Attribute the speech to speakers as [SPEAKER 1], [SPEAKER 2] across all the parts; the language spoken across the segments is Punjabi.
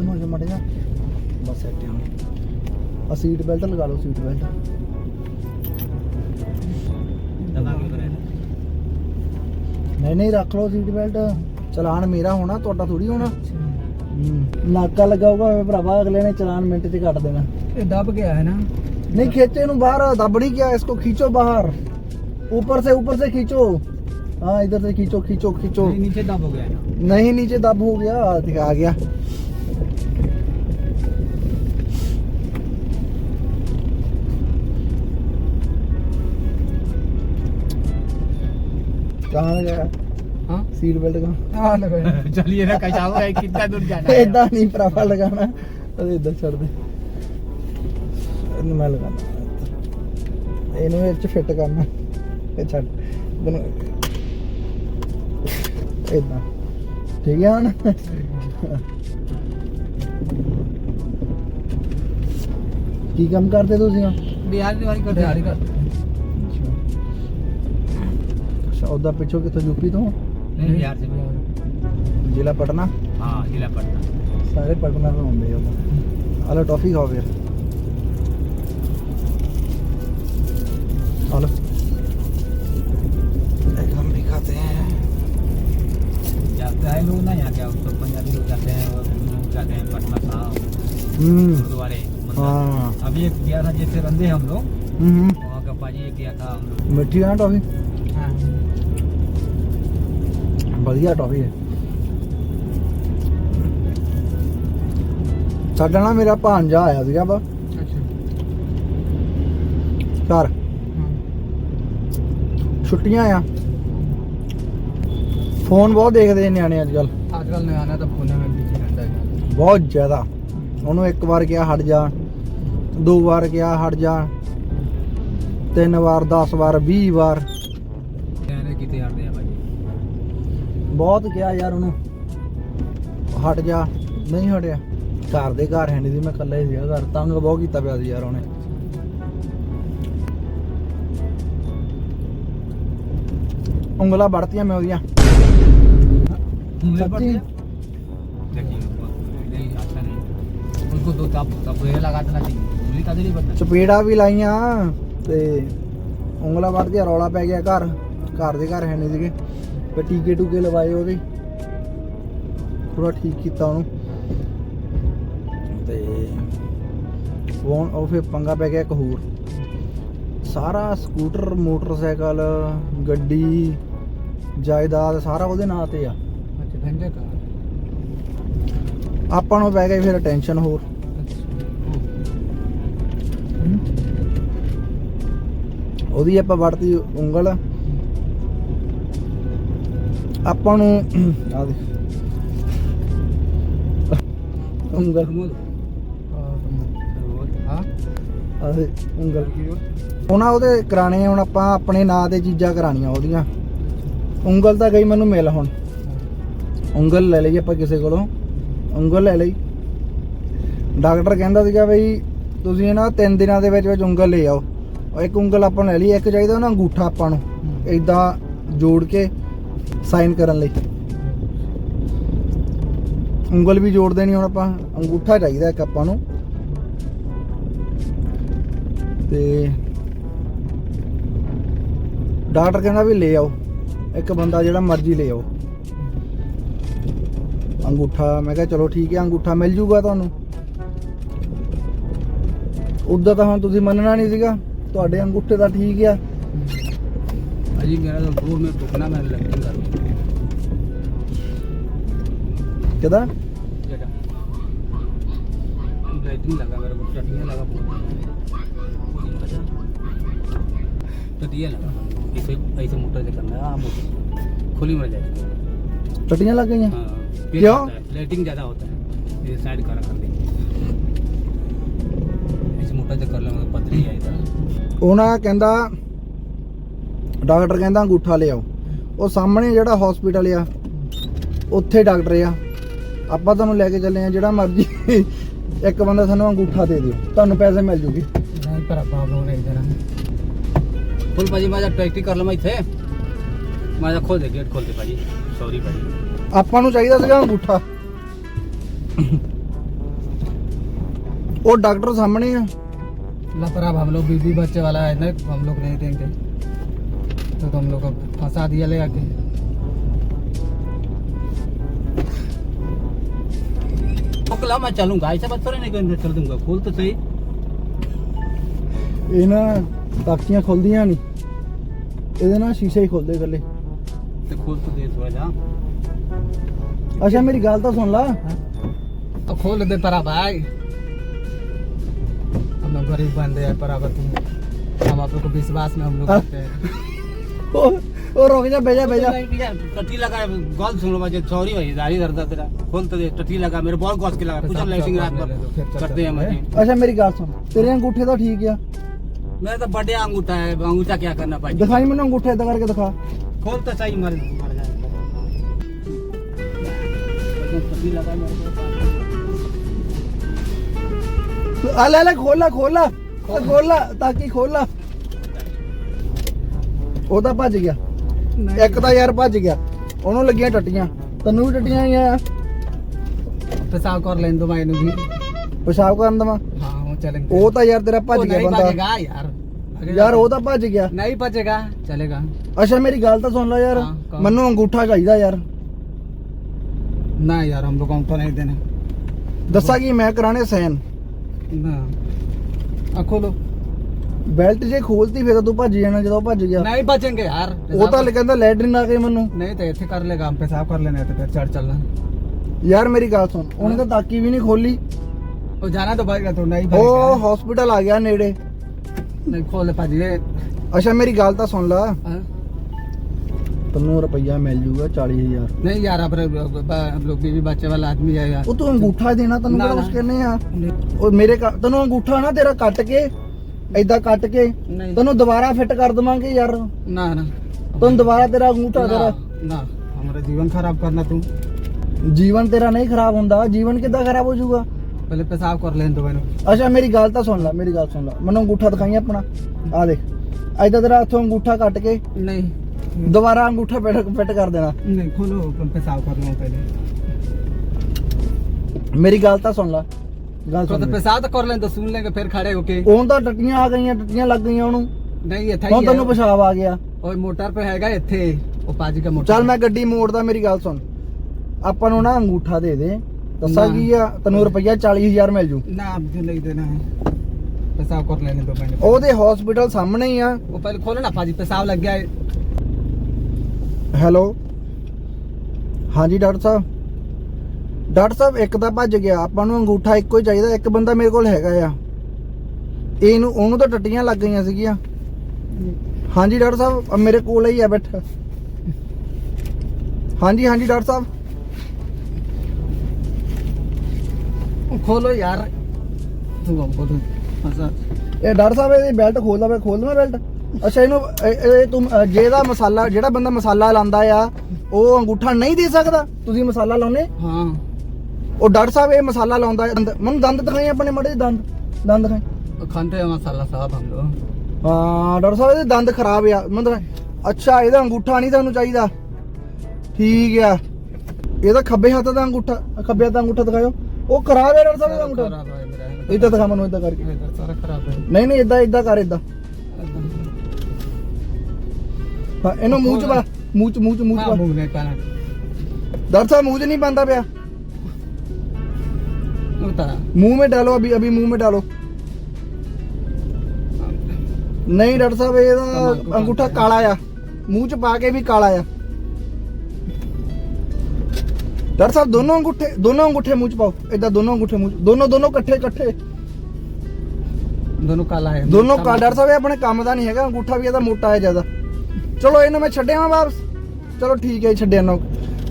[SPEAKER 1] है
[SPEAKER 2] ਉਧਰ ਨੂੰ ਜਾ ਮੜ ਜਾ ਬਸ ਇੱਥੇ ਹੁਣ ਆ ਸੀਟ ਬੈਲਟ ਲਗਾ ਲਓ ਸੀਟ ਬੈਲਟ
[SPEAKER 1] लगा के करे
[SPEAKER 2] ਨਹੀਂ ਨਹੀਂ ਰੱਖ ਲਓ ਸੀਟ ਬੈਲਟ ਚਲਾਨ ਮੇਰਾ ਹੋਣਾ ਤੁਹਾਡਾ ਥੋੜੀ ਹੋਣਾ ਹੂੰ। ਨਾਕਾ ਲੱਗਾ ਹੋਊਗਾ ਭਰਾਵਾ ਅਗਲੇ ਨੇ ਚਲਾਨ ਮਿੰਟ 'ਚ ਕੱਟ ਦੇਣਾ
[SPEAKER 1] ये दब गया है ना
[SPEAKER 2] नहीं खींचे नु बाहर दब नहीं किया इसको खींचो बाहर ऊपर से ऊपर से खींचो हाँ इधर से खींचो खींचो खींचो
[SPEAKER 1] नहीं, नीचे दब हो गया है ना
[SPEAKER 2] नहीं नीचे दब हो गया दिखा आ गया कहाँ लगाया
[SPEAKER 1] हाँ
[SPEAKER 2] सीट बेल्ट कहाँ
[SPEAKER 1] हाँ लगा चलिए ना कैसा होगा कितना दूर जाना है
[SPEAKER 2] ਇਦਾਂ ਨਹੀਂ ਭਰਾਵਾ ਲਗਾਣਾ ਉਹਦੇ ਇਦਾਂ ਛੱਡ ਦੇ ਇਹਨੂੰ ਮੈਂ ਲਗਾਣਾ ਇਹਨੂੰ ਇਹ ਚ ਫਿੱਟ ਕਰਨਾ ਇਹ ਛੱਡ ਦੋਨੋਂ ਇਦਾਂ ਠੀਕ ਹੈ ਹੁਣ ਕੀ ਕੰਮ ਕਰਦੇ ਤੁਸੀਂ ਹੁਣ
[SPEAKER 1] बिहार दिवाली का दिहाड़ी का
[SPEAKER 2] ਅੱਛਾ ਉਹਦਾ ਪਿੱਛੋਂ ਕਿੱਥੋਂ ਯੂਪੀ ਤੋਂ
[SPEAKER 1] नहीं बिहार से बिहार
[SPEAKER 2] ਜ਼ਿਲ੍ਹਾ ਪਟਨਾ
[SPEAKER 1] हाँ जिला पटना
[SPEAKER 2] ਸਾਰੇ ਪਟਨਾ ਤੋਂ ਆਉਂਦੇ ਆ ਉਹ ਹਲੋ ਟੌਫੀ ਖਾਓ ਫਿਰ ਹਲੋ एक हम भी खाते हैं
[SPEAKER 1] जाते हैं लोग ना यहाँ क्या तो पंजाबी लोग जाते हैं और लोग जाते हैं पटना साहब
[SPEAKER 2] हम्म
[SPEAKER 1] गुरुद्वारे मंदिर।
[SPEAKER 2] हाँ
[SPEAKER 1] अभी एक गया था जैसे बंदे हम लोग
[SPEAKER 2] हम्म
[SPEAKER 1] वहाँ का पाजी एक गया था हम लोग
[SPEAKER 2] मिठी है ना टॉफी ਵਧੀਆ ਟੌਫੀ ਹੈ। ਸਾਡਾ ਨਾ ਮੇਰਾ ਭਾਂਜਾ ਆਇਆ ਸੀਗਾ ਬਾ ਘਰ। ਛੁੱਟੀਆਂ ਆ। ਫੋਨ ਬਹੁਤ ਦੇਖਦੇ ਨੇ ਨਿਆਣੇ ਅੱਜ ਕੱਲ
[SPEAKER 1] ਅੱਜ ਕੱਲ ਨਿਆਣਾ ਤਾਂ ਫੋਨਾਂ ਵਿੱਚ ਬਿਜ਼ੀ ਰਹਿੰਦਾ ਹੈ।
[SPEAKER 2] ਬਹੁਤ ਜ਼ਿਆਦਾ। ਉਹਨੂੰ ਇੱਕ ਵਾਰ ਕਿਹਾ ਹਟ ਜਾ ਦੋ ਵਾਰ ਕਿਹਾ ਹਟ ਜਾ ਤਿੰਨ ਵਾਰ 10 ਵਾਰ 20 ਵਾਰ।
[SPEAKER 1] ਨਿਆਣੇ ਕਿਤੇ ਹਟ
[SPEAKER 2] ਬਹੁਤ ਕਿਹਾ ਯਾਰ ਉਹਨੂੰ ਹਟ ਜਾ ਨਹੀਂ ਹਟਿਆ ਘਰ ਦੇ ਘਰ ਹੈ ਨਹੀਂ ਸੀ ਮੈਂ ਇਕੱਲਾ ਹੀ ਸੀਗਾ ਘਰ ਤੰਗ ਬਹੁਤ ਕੀਤਾ ਪਿਆ ਸੀ ਯਾਰ ਉਹਨੇ ਉਂਗਲਾਂ ਵੜਤੀਆਂ ਮੈਂ ਉਹਦੀਆਂ
[SPEAKER 1] उंगली
[SPEAKER 2] सच्ची?
[SPEAKER 1] पड़ गया? देखिए बहुत- नहीं अच्छा नहीं उनको दो तब तब ये लगा देना चाहिए उंगली का नहीं पड़ता
[SPEAKER 2] ਚਪੇੜਾ ਵੀ ਲਾਈਆਂ ਤੇ ਉਂਗਲਾਂ ਵੜਦੀਆਂ ਰੌਲਾ ਪੈ ਗਿਆ ਘਰ ਘਰ ਦੇ ਘਰ ਹੈ ਨਹੀਂ ਸੀਗੇ ਪਰ ਟੀਕੇ ਟੂਕੇ ਲਵਾਏ ਉਹਦੇ। ਥੋੜਾ ਠੀਕ ਕੀਤਾ ਉਹਨੂੰ। ਤੇ ਫੋਨ ਉਹ ਫਿਰ ਪੰਗਾ ਪੈ ਗਿਆ ਇੱਕ ਹੋਰ। ਸਾਰਾ ਸਕੂਟਰ ਮੋਟਰਸਾਈਕਲ ਗੱਡੀ ਜਾਇਦਾਦ ਸਾਰਾ ਉਹਦੇ ਨਾਂ ਤੇ ਆ। ਆਪਾਂ ਨੂੰ ਪੈ ਗਿਆ ਫਿਰ ਟੈਨਸ਼ਨ ਹੋਰ। ਉਹਦੀ ਆਪਾਂ ਵੜਤੀ ਉਂਗਲ। ਆਪਾਂ ਨੂੰ ਆ ਦੇ ਉਂਗਲ ਆ ਦੇ ਉਂਗਲ ਉਹਨਾਂ ਉਹਦੇ ਕਰਾਣੇ ਹੁਣ ਆਪਾਂ ਆਪਣੇ ਨਾਂ ਤੇ ਚੀਜ਼ਾਂ ਕਰਾਣੀਆਂ ਉਹਦੀਆਂ। ਉਂਗਲ ਤਾਂ ਗਈ ਮੈਨੂੰ ਮਿਲ ਹੁਣ। ਉਂਗਲ ਲੈ ਲਈ ਆਪਾਂ ਕਿਸੇ ਕੋਲੋਂ। ਉਂਗਲ ਲੈ ਲਈ। ਡਾਕਟਰ ਕਹਿੰਦਾ ਸੀਗਾ ਬਈ ਤੁਸੀਂ ਇਹਨਾਂ ਤਿੰਨ ਦਿਨਾਂ ਦੇ ਵਿੱਚ ਵਿੱਚ ਉਂਗਲ ਲੈ ਆਓ। ਇੱਕ ਉਂਗਲ ਆਪਾਂ ਨੂੰ ਲੈ ਲਈ ਇੱਕ ਚਾਹੀਦਾ ਨਾ ਅੰਗੂਠਾ ਆਪਾਂ ਨੂੰ। ਇਦਾਂ ਜੋੜ ਕੇ ਸਾਈਨ ਕਰਨ ਲਈ। ਉਂਗਲ ਵੀ ਜੋੜ ਦੇਣੀ ਹੁਣ ਆਪਾਂ। ਅੰਗੂਠਾ ਚਾਹੀਦਾ ਇੱਕ ਆਪਾਂ ਨੂੰ। ਤੇ ਡਾਕਟਰ ਕਹਿੰਦਾ ਵੀ ਲੈ ਆਓ। ਇੱਕ ਬੰਦਾ ਜਿਹੜਾ ਮਰਜ਼ੀ ਲੈ ਆਓ। ਅੰਗੂਠਾ, ਮੈਂ ਕਿਹਾ ਚਲੋ ਠੀਕ ਹੈ, ਅੰਗੂਠਾ ਮਿਲ ਜੂਗਾ ਤੁਹਾਨੂੰ। ਉਦਾਂ ਤਾਂ ਹੁਣ ਤੁਸੀਂ ਮੰਨਣਾ ਨਹੀਂ ਸੀਗਾ। ਤੁਹਾਡੇ ਅੰਗੂਠੇ ਤਾਂ ਠੀਕ ਆ।
[SPEAKER 1] अजी मेरा तो दूर में टुकना मैं लगती कर
[SPEAKER 2] ਕਿਦਾ
[SPEAKER 1] जगह लाइटिंग लगा मेरे को टटिया लगा बहुत टटिया लगा ऐसे ऐसे मोटर से करना है हाँ मोटर खुली मर जाएगी
[SPEAKER 2] ਟੱਟੀਆਂ ਲੱਗ ਗਈਆਂ
[SPEAKER 1] हाँ
[SPEAKER 3] पेट
[SPEAKER 2] क्यों?
[SPEAKER 3] होता है लेटिंग ज्यादा होता है ये साइड करा कर दे इस मोटा जो कर लेंगे पतली है इधर
[SPEAKER 2] ਉਹਨਾਂ ਕਹਿੰਦਾ ਡਾਕਟਰ ਕਹਿੰਦਾ ਅੰਗੂਠਾ ਲਿਆਓ। ਉਹ ਸਾਹਮਣੇ ਜਿਹੜਾ ਹਸਪੀਟਲ ਆ ਉੱਥੇ ਡਾਕਟਰ ਆ। ਆਪਾਂ ਤੁਹਾਨੂੰ ਲੈ ਕੇ ਚੱਲੇ ਆ ਜਿਹੜਾ ਮਰਜ਼ੀ ਇੱਕ ਬੰਦਾ ਸਾਨੂੰ ਅੰਗੂਠਾ ਦੇ ਦਿਓ। ਤੁਹਾਨੂੰ ਪੈਸੇ ਮਿਲ ਜੂਗੇ। ਆਪਾਂ ਨੂੰ ਚਾਹੀਦਾ ਸੀਗਾ ਅੰਗੂਠਾ। ਉਹ ਡਾਕਟਰ ਸਾਹਮਣੇ ਆ।
[SPEAKER 3] लापरवाह हम लोग बीवी बच्चे वाला है ना हम लोग नहीं देंगे तो, तो हम लोग को फंसा दिया ले आके पकला मैं चलूंगा ऐसा बात थोड़ी नहीं करूंगा चल दूंगा खोल तो सही
[SPEAKER 2] ਇਹ ਨਾ ਤਾਕੀਆਂ ਖੁੱਲਦੀਆਂ ਨਹੀਂ ਇਹਦੇ ਨਾਲ ਸ਼ੀਸ਼ੇ ਹੀ ਖੁੱਲਦੇ ਇਕੱਲੇ
[SPEAKER 3] तो खोल तो दे थोड़ा जा
[SPEAKER 2] ਅੱਛਾ ਮੇਰੀ ਗੱਲ ਤਾਂ ਸੁਣ ਲਾ
[SPEAKER 3] तो खोल दे परा भाई हम लोग गरीब बंदे हैं पर तुम हम आप लोग को विश्वास में हम लोग
[SPEAKER 2] हाँ।
[SPEAKER 3] करते हैं
[SPEAKER 2] ਉਹ ਉਹ ਰੁਕ ਜਾ ਬਹਿ ਜਾ ਬਹਿ ਜਾ
[SPEAKER 3] टट्टी लगा गॉल सुन लो मुझे सॉरी भाई दाढ़ी दर्द तेरा खोल तो दे टट्टी लगा मेरे बहुत गॉस के लगा कुछ लेसिंग रात पर करते हैं मुझे
[SPEAKER 2] ਅੱਛਾ ਮੇਰੀ ਗੱਲ ਸੁਣ ਤੇਰੇ ਅੰਗੂਠੇ ਤਾਂ ਠੀਕ ਆ
[SPEAKER 3] मेरा तो बड़े अंगूठा है अंगूठा क्या करना भाई
[SPEAKER 2] ਦਿਖਾਈ ਮੈਨੂੰ ਅੰਗੂਠਾ ਏਦਾਂ ਕਰਕੇ ਦਿਖਾ
[SPEAKER 3] खोल तो सही मर मर जाए टट्टी लगा मेरे को
[SPEAKER 2] ਆ ਲੈ ਲੈ ਖੋਲਾ ਖੋਲਾ ਖੋਲਾ ਤਾਕੀ ਖੋਲਾ ਉਹ ਭੱਜ ਗਿਆ। ਇੱਕ ਤਾਂ ਯਾਰ ਭੱਜ ਗਿਆ। ਉਹਨੂੰ ਲੱਗੀਆਂ ਟੱਟੀਆਂ। ਤੈਨੂੰ ਵੀ ਟੱਟੀਆਂ ਹੀ ਆ
[SPEAKER 3] ਕਰ ਲੈਣ ਦੋ ਮੈਂ ਵੀ।
[SPEAKER 2] ਪਿਸ਼ਾਬ ਕਰਨ ਦਵਾ। ਉਹ ਤਾਂ ਯਾਰ ਤੇਰਾ ਭੱਜ ਗਿਆ ਬੰਦਾ। ਯਾਰ। ਉਹ ਤਾਂ ਭੱਜ ਗਿਆ।
[SPEAKER 3] ਨਹੀਂ ਭੱਜੇਗਾ ਚੱਲੇਗਾ।
[SPEAKER 2] ਅੱਛਾ ਮੇਰੀ ਗੱਲ ਤਾਂ ਸੁਣ ਲੈ ਯਾਰ। ਮੈਨੂੰ ਅੰਗੂਠਾ ਚਾਹੀਦਾ ਯਰ।
[SPEAKER 3] ਨਾ ਯਾਰ ਹਮ ਲੋਗ ਅੰਗੂਠਾ ਨਹੀਂ ਦੇਣਾ।
[SPEAKER 2] ਦੱਸਾ ਕਿ ਮੈਂ ਕਰਾਣੇ ਸੈਨ।
[SPEAKER 3] ਨਾ। ਆ ਖੋਲੋ।
[SPEAKER 2] ਬੈਲਟ ਜੇ ਖੋਲਤੀ ਫਿਰ ਤਾਂ ਤੂੰ ਭੱਜ ਜਾਣਾ ਜਦੋਂ ਭੱਜ ਗਿਆ
[SPEAKER 3] नहीं बचेंगे यार
[SPEAKER 2] ਉਹ ਤਾਂ ਕਹਿੰਦਾ ਲੈਟਰਿਨ ਆ ਗਈ ਮੈਨੂੰ
[SPEAKER 3] नहीं तो ऐसे कर लेगा हम पेशाब कर लेने तो फिर चढ़ चलना
[SPEAKER 2] ਯਾਰ ਮੇਰੀ ਗੱਲ ਸੁਣ ਉਹਨੇ ਤਾਂ ਤਾਕੀ ਵੀ ਨਹੀਂ ਖੋਲੀ
[SPEAKER 3] वो जाना तो भाई तो नहीं
[SPEAKER 2] ਉਹ
[SPEAKER 3] भाई
[SPEAKER 2] ਹਸਪੀਟਲ ਆ ਗਿਆ ਨੇੜੇ
[SPEAKER 3] नहीं खोले पाजी ये
[SPEAKER 2] ਅੱਛਾ ਮੇਰੀ ਗੱਲ ਤਾਂ ਸੁਣ ਲਾ
[SPEAKER 3] हाँ?
[SPEAKER 2] ਤੈਨੂੰ ਰੁਪਈਆ ਮਿਲ ਜੂਗਾ 40000
[SPEAKER 3] नहीं यार अब हम लोग बीवी बच्चे वाला आदमी है यार
[SPEAKER 2] ਉਹ ਤੂੰ ਅੰਗੂਠਾ ਦੇਣਾ ਤੈਨੂੰ
[SPEAKER 3] ਨਾ,
[SPEAKER 2] ਕਿਹੜਾ
[SPEAKER 3] ਨਾ।
[SPEAKER 2] ਕੁਛ ਕਹਿੰਦੇ ਆ
[SPEAKER 3] नहीं
[SPEAKER 2] ਉਹ ਮੇਰੇ ਘਰ- ਤੈਨੂੰ ਅੰਗੂਠਾ ਨਾ ਤੇਰਾ ਕੱਟ ਕੇ ਏਦਾਂ ਕੱਟ ਕੇ
[SPEAKER 3] नहीं
[SPEAKER 2] ਤੈਨੂੰ ਦੁਬਾਰਾ ਫਿੱਟ ਕਰ ਦਵਾਂਗੇ ਯਾਰ
[SPEAKER 3] ना ना
[SPEAKER 2] ਤੈਨੂੰ ਦੁਬਾਰਾ ਤੇਰਾ ਅੰਗੂਠਾ
[SPEAKER 3] ना
[SPEAKER 2] ਤੇਰਾ
[SPEAKER 3] ना हमारा जीवन खराब करना तू
[SPEAKER 2] ਜੀਵਨ ਤੇਰਾ ਨਹੀਂ ਖਰਾਬ ਹੁੰਦਾ ਜੀਵਨ ਕਿੱਦਾਂ ਖਰਾਬ ਹੋ ਜਾਊਗਾ
[SPEAKER 3] पहले पेशाब कर लेने दो मैंने
[SPEAKER 2] ਅੱਛਾ ਮੇਰੀ ਗੱਲ ਤਾਂ ਸੁਣ ਲੈ ਮੇਰੀ ਗੱਲ ਸੁਣ ਲੈ ਮੈਨੂੰ ਅੰਗੂਠਾ ਦਿਖਾਈ ਆਪਣਾ ਆ ਦੇਖ ਏਦਾਂ ਤੇਰਾ ਇੱਥੋਂ ਅੰਗੂਠਾ ਕੱਟ ਕੇ
[SPEAKER 3] नहीं
[SPEAKER 2] ਦੁਬਾਰਾ ਅੰਗੂਠਾ ਫਿੱਟ ਫਿੱਟ ਕਰ ਦੇਣਾ
[SPEAKER 3] नहीं खोलो पेशाब कर लो पहले
[SPEAKER 2] ਮੇਰੀ ਗੱਲ ਤਾਂ ਸੁਣ ਲੈ ਗੱਲ
[SPEAKER 3] तो,
[SPEAKER 2] ਸੁਣ
[SPEAKER 3] तो
[SPEAKER 2] ਲੈ।
[SPEAKER 3] पेशाब तो कर लें तो सुन लेंगे फिर खड़े होके
[SPEAKER 2] ਉਹਨ ਤਾਂ ਟੱਟੀਆਂ ਆ ਗਈਆਂ ਟੱਟੀਆਂ ਲੱਗ ਗਈਆਂ ਉਹਨੂੰ
[SPEAKER 3] नहीं ये था
[SPEAKER 2] ਹੁਣ
[SPEAKER 3] ही
[SPEAKER 2] ਤੈਨੂੰ
[SPEAKER 3] है।
[SPEAKER 2] ਪਿਸ਼ਾਬ ਆ ਗਿਆ
[SPEAKER 3] और मोटर पे हैगा ਇੱਥੇ ਉਹ ਪਾਜੀ ਦਾ ਮੋਟਰ
[SPEAKER 2] ਚੱਲ ਮੈਂ ਗੱਡੀ ਮੋੜਦਾ ਮੇਰੀ ਗੱਲ ਸੁਣ ਆਪਾਂ ਨੂੰ ਨਾ ਅੰਗੂਠਾ ਦੇ ਦੇ ਦੱਸਾਂ
[SPEAKER 3] ਨਾ।
[SPEAKER 2] ਕੀ ਆ ਤੈਨੂੰ ਰੁਪਈਆ 40000 ਮਿਲ ਜੂ
[SPEAKER 3] ना अब जो नहीं देना है पेशाब कर लेने दो मैंने
[SPEAKER 2] ਉਹਦੇ ਹਸਪੀਟਲ ਸਾਹਮਣੇ ਹੀ ਆ
[SPEAKER 3] वो पहले खोलो ना पाजी पेशाब लग गया है
[SPEAKER 2] ਹੈਲੋ ਹਾਂਜੀ ਡਾਕਟਰ ਸਾਹਿਬ ਡਾਕਟਰ ਸਾਹਿਬ ਇੱਕ ਤਾਂ ਭੱਜ ਗਿਆ। ਆਪਾਂ ਨੂੰ ਅੰਗੂਠਾ ਇੱਕੋ ਹੀ ਚਾਹੀਦਾ ਇੱਕ ਬੰਦਾ ਮੇਰੇ ਕੋਲ ਹੈਗਾ ਆ। ਇਹਨੂੰ ਉਹਨੂੰ ਤਾਂ ਟੱਟੀਆਂ ਲੱਗ ਗਈਆਂ ਸੀਗੀਆਂ। ਹਾਂਜੀ ਡਾਕਟਰ ਸਾਹਿਬ ਮੇਰੇ ਕੋਲ ਹੀ ਆ ਬੈਠਾ। ਹਾਂਜੀ ਹਾਂਜੀ ਡਾਕਟਰ ਸਾਹਿਬ।
[SPEAKER 3] ਖੋਲੋ ਯਾਰ।
[SPEAKER 2] ਇਹ ਡਾਕਟਰ ਸਾਹਿਬ ਇਹਦੀ ਬੈਲਟ ਖੋਲ ਲਵੇ ਖੋਲ ਲਵਾਂ ਬੈਲਟ। ਅੱਛਾ ਇਹਨੂੰ ਇਹ ਤੂੰ ਜਿਹਦਾ ਮਸਾਲਾ ਜਿਹੜਾ ਬੰਦਾ ਮਸਾਲਾ ਲਾਂਦਾ ਆ ਉਹ ਅੰਗੂਠਾ ਨਹੀਂ ਦੇ ਸਕਦਾ? ਤੁਸੀਂ ਮਸਾਲਾ ਲਾਉਨੇ
[SPEAKER 3] ਹਾਂ।
[SPEAKER 2] ਉਹ ਡਾਕਟਰ ਸਾਹਿਬ ਇਹ ਮਸਾਲਾ ਲਾਉਂਦਾ ਹੈ ਦੰਦ- ਮੈਨੂੰ ਦੰਦ ਦਿਖਾਈ ਆਪਣੇ ਮੜੇ ਦੰਦ ਦੰਦ ਦਿਖਾਈ
[SPEAKER 3] तो खाते हैं मसाला साहब हम लोग
[SPEAKER 2] ਹਾਂ ਡਾਕਟਰ ਸਾਹਿਬ ਇਹਦੇ ਦੰਦ ਖਰਾਬ ਆ ਮੈਨੂੰ ਦਿਖਾਈ। ਅੱਛਾ ਇਹਦਾ ਅੰਗੂਠਾ ਨਹੀਂ ਤੁਹਾਨੂੰ ਚਾਹੀਦਾ ਠੀਕ ਆ ਇਹਦਾ ਖੱਬੇ ਹੱਥ ਦਾ ਅੰਗੂਠਾ ਖੱਬੇ ਹੱਥ ਦਾ ਅੰਗੂਠਾ ਦਿਖਾਓ ਉਹ ਖਰਾਬ ਹੈ ਡਾਕਟਰ ਸਾਹਿਬ ਇਹਦਾ ਅੰਗੂਠਾ
[SPEAKER 3] खराब है मेरा
[SPEAKER 2] ਇਦਾਂ ਦਿਖਾ ਮੈਨੂੰ ਇਦਾਂ ਕਰਕੇ
[SPEAKER 3] इधर सारा खराब है
[SPEAKER 2] ਨਹੀਂ ਨਹੀਂ ਇਦਾਂ ਇਦਾਂ ਕਰ ਇਦਾਂ ਹਾਂ ਇਹਨੂੰ ਮੂੰਹ ਚ ਪਾ ਮੂੰਹ ਚ ਮੂੰਹ ਚ ਮੂੰਹ ਚ
[SPEAKER 3] हाँ
[SPEAKER 2] ਪਾ
[SPEAKER 3] मुंह नहीं पाना
[SPEAKER 2] डॉक्टर साहब मुंह से नहीं बांधा पिया
[SPEAKER 3] होता
[SPEAKER 2] मुंह में डालो अभी अभी मुंह में डालो नहीं डॉक्टर साहब ये
[SPEAKER 3] तंबाकू
[SPEAKER 2] अंगूठा
[SPEAKER 3] खाते हैं।
[SPEAKER 2] काला आ मुंह च पा के भी काला आ डॉक्टर साहब दोनों अंगूठे दोनों अंगूठे मुंह च पाओ इधर दोनों अंगूठे मुंह च- दोनों दोनों इकट्ठे इकट्ठे
[SPEAKER 3] दोनों काला है
[SPEAKER 2] ਦੋਨੋਂ ਕਾ ਡਾਕਟਰ ਸਾਹਿਬ ਇਹ ਆਪਣੇ ਕੰਮ ਦਾ ਨਹੀਂ ਹੈਗਾ ਅੰਗੂਠਾ ਵੀ ਇਹਦਾ ਮੋਟਾ ਹੈ ਜ਼ਿਆਦਾ ਚਲੋ ਇਹਨੂੰ ਮੈਂ ਛੱਡਿਆ ਵਾਂ ਵਾਪਸ ਚਲੋ ਠੀਕ ਹੈ ਜੀ, ਛੱਡਿਆ ਨਾ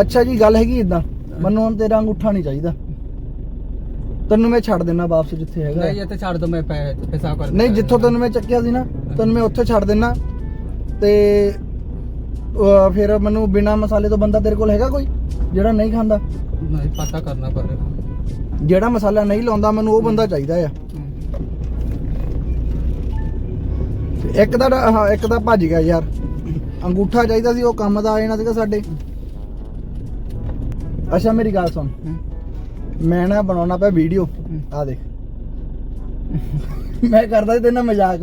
[SPEAKER 2] ਅੱਛਾ ਜੀ ਗੱਲ ਹੈਗੀ ਇਦਾਂ ਮੈਨੂੰ ਹੁਣ ਤੇਰਾ ਅੰਗੂਠਾ ਨਹੀਂ ਚਾਹੀਦਾ ਤੈਨੂੰ ਮੈਂ ਛੱਡ ਦੇਣਾ ਵਾਪਸ ਜਿੱਥੇ ਹੈਗਾ।
[SPEAKER 3] ਨਹੀਂ ਇੱਥੇ ਛੱਡ ਦੋ ਮੈਂ ਪੈ- ਕਰ
[SPEAKER 2] ਨਹੀਂ ਜਿੱਥੋਂ ਤੈਨੂੰ ਮੈਂ ਚੱਕਿਆ ਸੀ ਨਾ ਤੈਨੂੰ ਮੈਂ ਉੱਥੇ ਛੱਡ ਦੇਣਾ ਤੇ ਫਿਰ ਮੈਨੂੰ ਬਿਨਾ ਮਸਾਲੇ ਤੋਂ ਬੰਦਾ ਤੇਰੇ ਕੋਲ ਹੈਗਾ ਕੋਈ ਜਿਹੜਾ ਨਹੀਂ ਖਾਂਦਾ?
[SPEAKER 3] ਨਹੀਂ ਪਤਾ ਕਰਨਾ ਪੜੇਗਾ
[SPEAKER 2] ਜਿਹੜਾ ਮਸਾਲਾ ਨਹੀਂ ਲਾਉਂਦਾ ਮੈਨੂੰ ਉਹ ਬੰਦਾ ਚਾਹੀਦਾ ਆ। ਇੱਕ ਤਾਂ ਇੱਕ ਤਾਂ ਭੱਜ ਗਿਆ ਯਾਰ। ਅੰਗੂਠਾ ਚਾਹੀਦਾ ਸੀ ਉਹ ਕੰਮ ਦਾ ਆ ਜਾਣਾ ਸੀਗਾ ਸਾਡੇ। ਅੱਛਾ ਮੇਰੀ ਗੱਲ ਸੁਣ। ਮੈਂ ਨਾ ਬਣਾਉਣਾ ਪਿਆ ਵੀਡੀਓ ਆ ਦੇਖ। ਮੈਂ ਕਰਦਾ ਤੇ ਨਾਲ ਮਜ਼ਾਕ।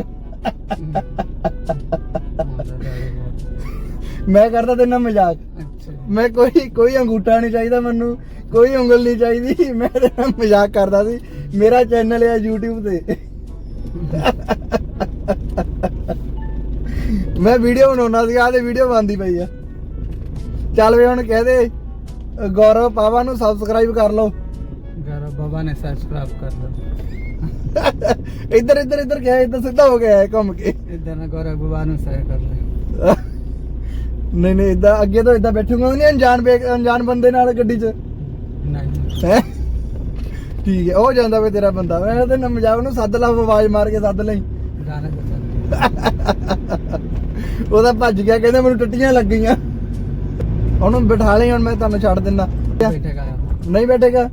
[SPEAKER 2] ਮੈਂ ਕਰਦਾ ਤੇ ਨਾਲ ਮਜ਼ਾਕ। ਮੈਂ ਕੋਈ ਕੋਈ ਅੰਗੂਠਾ ਨਹੀਂ ਚਾਹੀਦਾ ਮੈਨੂੰ। ਕੋਈ ਉਂਗਲ ਨਹੀਂ ਚਾਹੀਦੀ। ਮੈਂ ਤੇ ਨਾਲ ਮਜ਼ਾਕ ਕਰਦਾ ਸੀ। ਮੇਰਾ ਚੈਨਲ ਹੈ YouTube ਤੇ। ਮੈਂ ਵੀਡੀਓ ਬਣਾਉਣਾ ਸੀ ਆਹ ਤੇ ਵੀਡੀਓ ਬਣਦੀ ਪਈ ਆ। ਚੱਲ ਵੇ ਹੁਣ ਕਹਿ ਦੇ ਗੌਰਵ ਪਾਵਾ ਨੂੰ ਸਬਸਕ੍ਰਾਈਬ ਕਰ ਲਓ।
[SPEAKER 3] बाबा ने सब्सक्राइब कर लो
[SPEAKER 2] ਇੱਧਰ ਇੱਧਰ ਇੱਧਰ ਗਿਆ ਇੱਧਰ ਸਿੱਧਾ ਹੋ ਗਿਆ ਹੈ ਘੁੰਮ ਕੇ
[SPEAKER 3] इधर ना गौरव बाबा ने सह कर लो
[SPEAKER 2] ਨਹੀਂ ਨਹੀਂ ਇਦਾਂ ਅੱਗੇ ਤੋਂ ਇਦਾਂ ਬੈਠੂਗਾ ਨਹੀਂ ਅਣਜਾਣ ਬੇ- ਅਣਜਾਣ ਬੰਦੇ ਨਾਲ ਗੱਡੀ 'ਚ
[SPEAKER 3] नहीं
[SPEAKER 2] ਹੈ ਠੀਕ ਹੈ ਉਹ ਜਾਂਦਾ ਵੇ ਤੇਰਾ ਬੰਦਾ ਮੈਂ ਤੇ ਮਜ਼ਾਕ ਨੂੰ ਸੱਦ ਲਾ ਆਵਾਜ਼ ਮਾਰ ਕੇ ਸੱਦ ਲਈ
[SPEAKER 3] गाना तो चल
[SPEAKER 2] ਉਹਦਾ ਭੱਜ ਗਿਆ ਕਹਿੰਦਾ ਮੈਨੂੰ ਟੱਟੀਆਂ ਲੱਗ ਗਈਆਂ ਉਹਨੂੰ ਬਿਠਾ ਲਈ ਹੁਣ ਮੈਂ ਤੁਹਾਨੂੰ ਛੱਡ ਦਿੰਦਾ
[SPEAKER 3] बैठेगा यहाँ
[SPEAKER 2] ਨਹੀਂ ਬੈਠੇਗਾ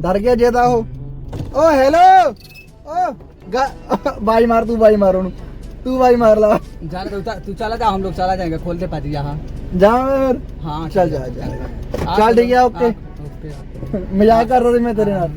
[SPEAKER 2] ਡਰ ਗਿਆ ਜੇ ਤਾਂ ਉਹ ਓ ਹੈਲੋ ਓ ਗਾ- ਬਾਈ ਮਾਰ ਤੂੰ ਬਾਈ ਮਾਰ ਉਹਨੂੰ ਤੂੰ ਬਾਈ ਮਾਰ ਲਾ
[SPEAKER 3] जाना तो उतर- तू चला जा हम लोग चला जाएंगे खोल दे पाजी यहाँ
[SPEAKER 2] ਜਾ ਫਿਰ
[SPEAKER 3] हाँ
[SPEAKER 2] ਚੱਲ ਜਾ ਜਾ ਚੱਲ ਠੀਕ ਹੈ ਓਕੇ
[SPEAKER 3] ओके
[SPEAKER 2] ਮਜ਼ਾਕ ਕਰਦਾ ਸੀ ਮੈਂ ਤੇਰੇ ਨਾਲ